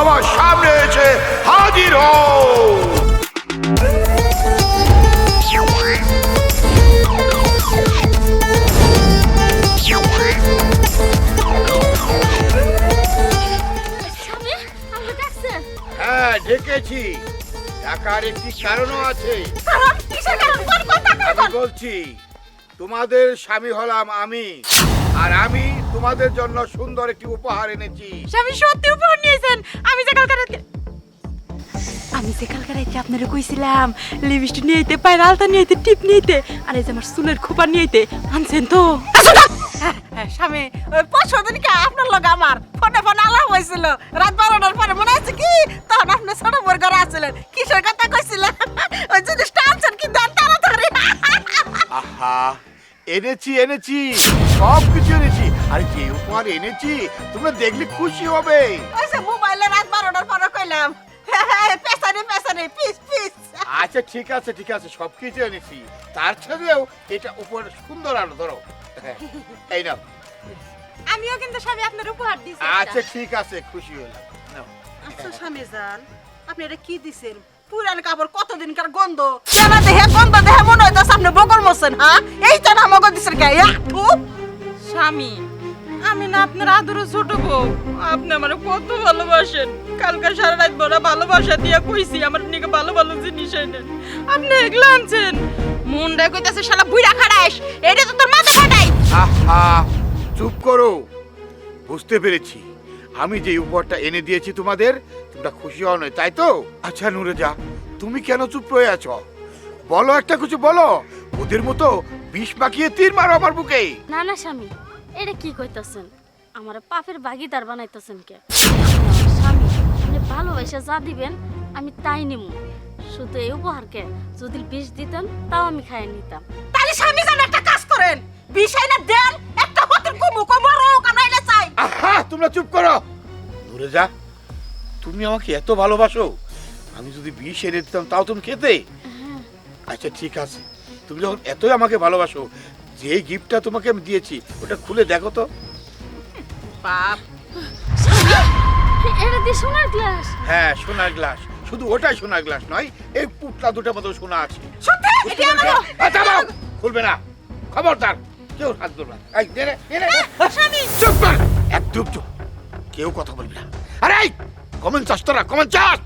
আমার সামনে এসে হাজির হও। হ্যাঁ ডেকেছি। টাকার একটি কারণও আছে। আমি বলছি তোমাদের স্বামী হলাম আমি আর আমি তোমাদের জন্য সুন্দর একটি উপহার এনেছি। স্বামী সত্যি উপহার নিয়েছেন? আমি যে কালকে রাতে আমি যে কালকে রাতে আপনারে কইছিলাম লিপস্টিক নিয়ে আইতে পায়ের আলতা নিয়ে আইতে টিপ নিয়ে আইতে আর এই যে আমার চুলের খোপা নিয়ে আইতে আনছেন তো? হ্যাঁ, স্বামী ওই পরশু দিনকে আপনার লগে আমার ফোনে ফোনে আলাপ হয়েছিল। রাত বারোটার পরে মনে আছে কি? তখন আপনি ছোট বোর ঘরে আসছিলেন। কিসের কথা কইছিলেন? ওই জিনিসটা আনছেন কি? দেন তাড়াতাড়ি। আহা এনেছি এনেছি। সব কিছু এনেছি। আরে যে উপহার এনেছি তোমরা দেখলে খুশি হবে। ওই যে মোবাইলে রাত বারোটার পরে কইলাম। হ্যাঁ, পেছানি পেছানি পিস পিস। আচ্ছা ঠিক আছে ঠিক আছে সব কিছু এনেছি। তার সাথেও এটা উপহার সুন্দর আলো ধরো। হ্যাঁ, এই নাও। আমিও কিন্তু স্বামী আপনার উপহার দিছি আচ্ছা ঠিক আছে খুশি হলাম নাও। আচ্ছা স্বামী যান আপনি এটা কি দিছেন? পুরান কাপড় কতদিনকার গন্ধ? কেনা দেহে গন্ধ দেহে মনে হইতো সামনে বগর মছেন হ্যাঁ? এই তো না মগর দিছেন কে? স্বামী আমি না আপনার আদর ছোট বউ। আপনি আমার কত ভালোবাসেন। কালকে সারা রাত বড় ভালোবাসা দিয়া কইছি আমার নিকে ভালো ভালো জিনিস এনেন আপনি এগুলো আনছেন। মুন্ডা কইতাছে শালা বুইড়া খাড়াইস এটা তো তোর মাথা ফাটাই। আহা চুপ করো। বুঝতে পেরেছি। আমি যে উপহারটা এনে দিয়েছি তোমাদের তোমরা খুশি হও নয় তাই তো? আচ্ছা নুরেজা তুমি কেন চুপ রয়ে আছো? বলো একটা কিছু বলো। ওদের মতো বিষ মাখিয়ে তীর মারো আমার বুকে। না না স্বামী। এটা কি কইতাছেন? আমার পাপের বাগিদার বানাইতেছেন কে? স্বামী আপনি ভালোবাসা যা দিবেন আমি তাই নিমু। শুধু এই উপহারকে যদি বিষ দিতেন তাও আমি খাই নিতাম। তাহলে স্বামী যান একটা কাজ করেন বিষ না দেন একটা হতের কুমু কুমরো কানাইলে চাই। আহা তোমরা চুপ করো। নুরেজা তুমি আমাকে এত ভালোবাসো। আমি যদি বিষ এনে দিতাম তাও তুমি খেতে। আচ্ছা ঠিক আছে। তুমি যখন এতই আমাকে ভালোবাসো যে গিফটটা তোমাকে আমি দিয়েছি ওটা খুলে দেখো তো। বাপ। এটা দিয়ে সোনার গ্লাস। হ্যাঁ সোনার গ্লাস। শুধু ওটাই সোনার গ্লাস নয় এই পুটলা দুটার মতো সোনা আছে। সত্যি? এটা আমার! খুলবে না। খবরদার কেউ হাত ধরবে না। এই, দে রে, দে রে। চুপ কর। একদম চুপ কেউ কথা বলবি না। আরে কমন চাস তোরা কমন চাস!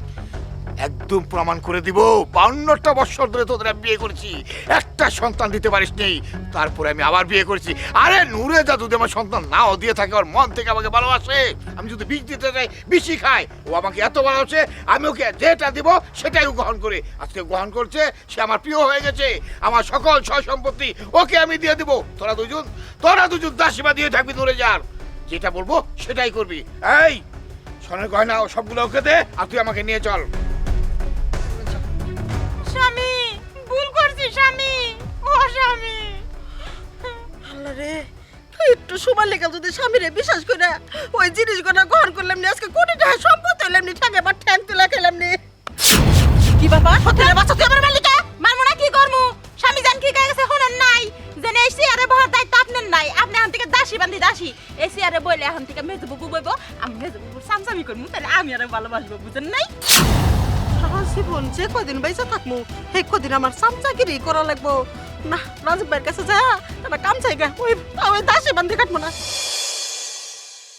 একদম প্রমাণ করে দিব বাউন্নটা বছর ধরে তোদের আমি বিয়ে করেছি। একটা সন্তান দিতে পারিস নেই, তারপরে আমি আবার বিয়ে করেছি। আরে নূরে যা যদি আমার সন্তান নাও দিয়ে থাকে, ওর মন থেকে আমাকে ভালোবাসে। আমি যদি বিষ দিতে চাই, বিষই খাই ও আমাকে এত ভালোবাসে, আমি ওকে যেটা দিব সেটাই গ্রহণ করে। আজকে গ্রহণ করছে, সে আমার প্রিয় হয়ে গেছে। আমার সকল সয় সম্পত্তি ওকে আমি দিয়ে দিব। তোরা দুজন তোরা দুজন দাসীমা দিয়ে থাকবি নূরে যার। যেটা বলব সেটাই করবি। এই, সোনার গয়না ও সবগুলো ওকে দে, আর তুই আমাকে নিয়ে চল। সময় লেগে যদি স্বামীরে বিশ্বাস করে ওই জিনিসগুলো গ্রহণ করলাম নি আজকে কোটি টাকা সম্পত্তি হলাম নি ঠেকে বা ঠ্যাং তুলে খেলাম নি। কি বাবা হতে বাচ্চা তুই আমার মালিকা। মারমু না কি করমু স্বামী জান কি গেছে শুনেন নাই? জেনে এই চেয়ারে বহার দায়িত্ব আপনার নাই। আপনি এখন থেকে দাসী বান্ধি দাসী। এই চেয়ারে বইলে এখন থেকে মেজু বুবু বইব আমি মেজু বুবুর সামসামি করব তাহলে আমি আরে ভালোবাসবো বুঝেন নাই? জীবন যে কদিন বাইসা থাকব সেই কদিন আমার চামচাগিরি করা লাগবো। না রাজীব ভাইয়ের কাছে যা তারা কাম চাইগা ওই ওই দাসে বান্ধে কাটবো না।